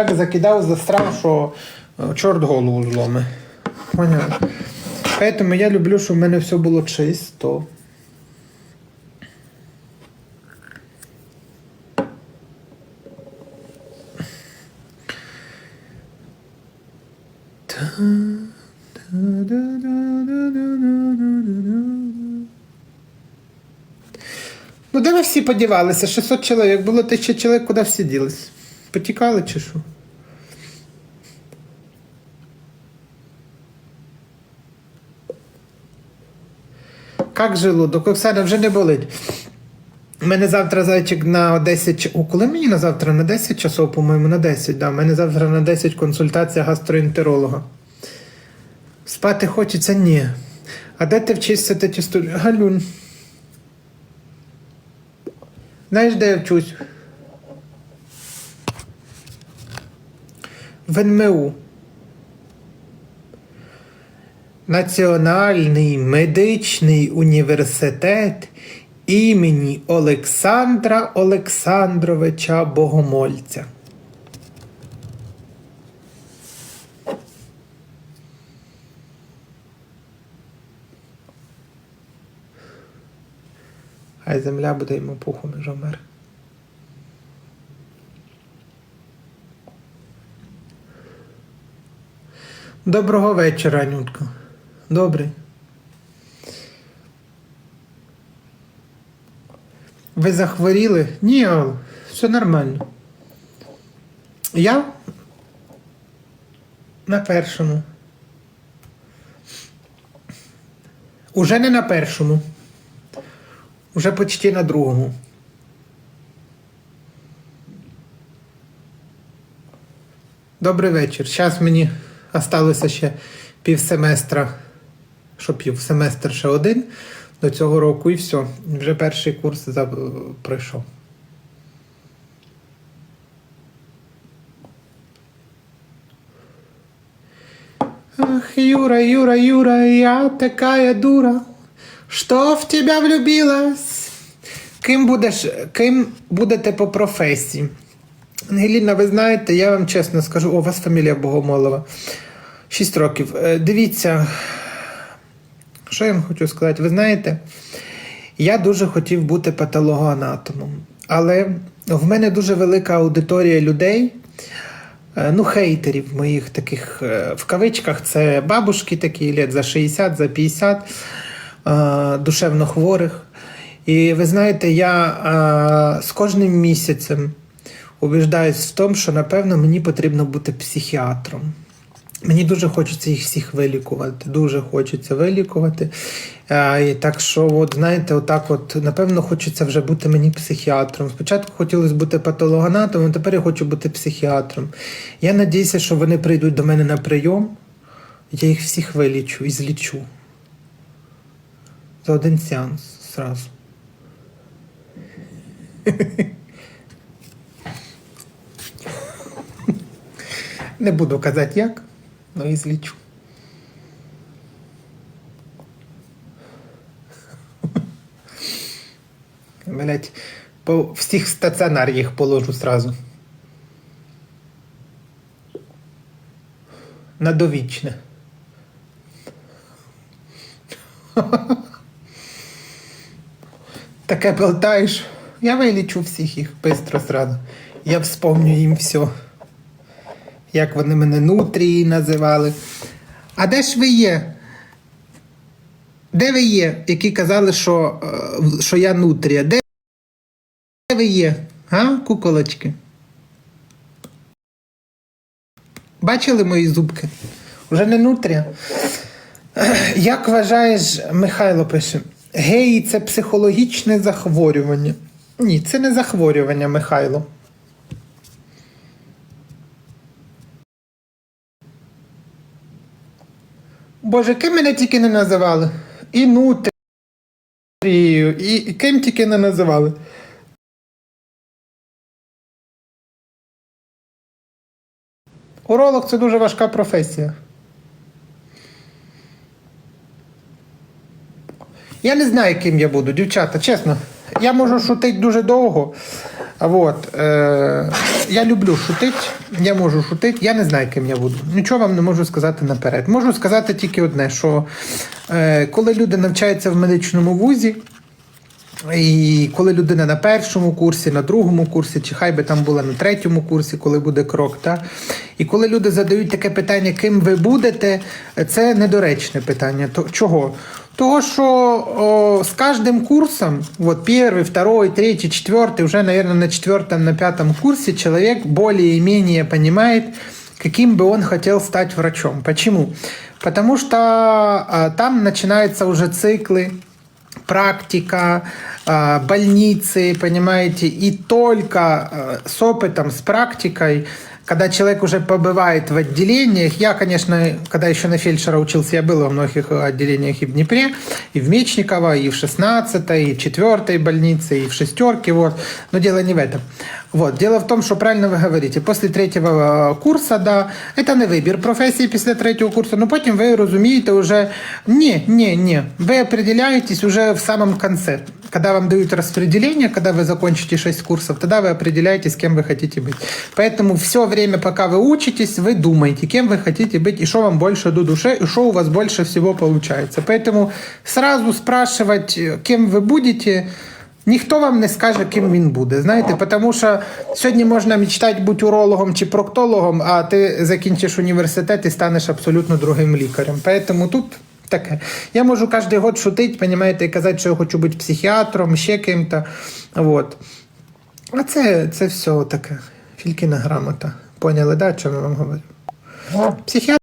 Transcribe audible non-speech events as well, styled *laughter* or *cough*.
так закидав застрав, що е, чорт голову зломи. Поняв? Поэтому я люблю, щоб в мене все було чисто. Ну, де ви всі подівалися? 600 чоловік, було 1000 чоловік, куди всі ділись? Потікали чи що? Как желудок? Оксана вже не болить. У мене завтра зайчик на 10 ч- О, коли мені на завтра? На 10 часов, по-моєму, на 10, да. У мене завтра на 10 консультація гастроентеролога. Спати хочеться? Ні. А де ти вчишся ти ті студії? Галюнь. Знаєш, де я вчусь? В. Національний медичний університет імені Олександра Олександровича Богомольця. Хай земля буде йому пухом жомер. Доброго вечора, Анютка. Добрий. Ви захворіли? Ні, Ал, все нормально. Я на першому. Уже не на першому. Уже почти на другому. Добрий вечір. Зараз мені осталося ще пів семестра, що пів семестр ще один до цього року і все. Вже перший курс пройшов. Ах, Юра, Юра, Юра, я такая дура, что в тебя влюбилась. Ким будеш, ким будете по професії? Ангеліна, ви знаєте, я вам чесно скажу, у вас фамілія Богомолова. Шість років. Е, Дивіться, що я вам хочу сказати? Ви знаєте, я дуже хотів бути патологоанатомом, але в мене дуже велика аудиторія людей, е, ну, хейтерів моїх таких е, в кавичках, це бабушки такі лет за 60, за 50, е, душевно хворих. І ви знаєте, я з кожним місяцем убіждаюсь в тому, що напевно мені потрібно бути психіатром. Мені дуже хочеться їх всіх вилікувати. Дуже хочеться вилікувати. А, і так що, от, знаєте, отак, от, напевно, хочеться вже бути мені психіатром. Спочатку хотілося бути патологоанатомом, тепер я хочу бути психіатром. Я надіюся, що вони прийдуть до мене на прийом, я їх всіх вилічу і злічу. За один сеанс зразу. *laughs* Не буду казати як, але і злічу. Блять, по всіх стаціонар їх положу сразу. На довічне. Таке болтаєш. Я вилічу всіх їх быстро сразу. Я вспомню їм все. Як вони мене нутрії називали. А де ж ви є? Де ви є, які казали, що, е, що я нутрія? Де ви є? А, куколочки? Бачили мої зубки? Уже не нутрія. Як вважаєш, Михайло пише, геї це психологічне захворювання. Ні, це не захворювання, Михайло. Боже, ким мене тільки не називали? І нутрією, і, і ким тільки не називали. Уролог це дуже важка професія. Я не знаю, ким я буду, дівчата, чесно. Я можу шутити дуже довго. Вот. Е, я люблю шутити, я можу шутити, я не знаю, ким я буду. Нічого вам не можу сказати наперед. Можу сказати тільки одне: що е, коли люди навчаються в медичному вузі, і коли людина на першому курсі, на другому курсі, чи хай би там була на третьому курсі, коли буде крок, та? і коли люди задають таке питання, ким ви будете, це недоречне питання. То, чого? Того, що о, з кожним курсом, вот первый, второй, третий, четвертый, уже, наверное, на четвертом, на пятом курсе человек более-менее понимает, каким бы он хотел стать врачом. Почему? Потому что а, там начинаются уже циклы практика, больницы, понимаете, и только а, с опытом, с практикой, когда человек уже побывает в отделениях, я, конечно, когда еще на фельдшера учился, я был во многих отделениях и в Днепре, и в Мечниково, и в 16-й, и в 4 больнице, и в шестерке, вот. Но дело не в этом. Вот. Дело в том, что правильно вы говорите, после третього е, курсу, да, это не вибір професії після третього курсу, но потім ви розумієте уже, ні, ні, ні, ви определяетесь уже в самом конце. Когда вам дают распределение, когда вы закончите 6 курсов, тогда вы определяетесь, кем вы хотите быть. Поэтому все время, пока вы учитесь, вы думаете, кем вы хотите быть, и что вам больше до души, и что у вас больше всего получается. Поэтому сразу спрашивать, э, кем вы будете, Ніхто вам не скаже, ким він буде. Знаєте, тому що сьогодні можна мечтати бути урологом чи проктологом, а ти закінчиш університет і станеш абсолютно другим лікарем. Тому тут таке. Я можу кожен год шутити, понімаєте, і казати, що я хочу бути психіатром, ще ким-то. Вот. А це, це все таке. Фількіна грамота. Поняли, да, що я вам говорю? Психіатр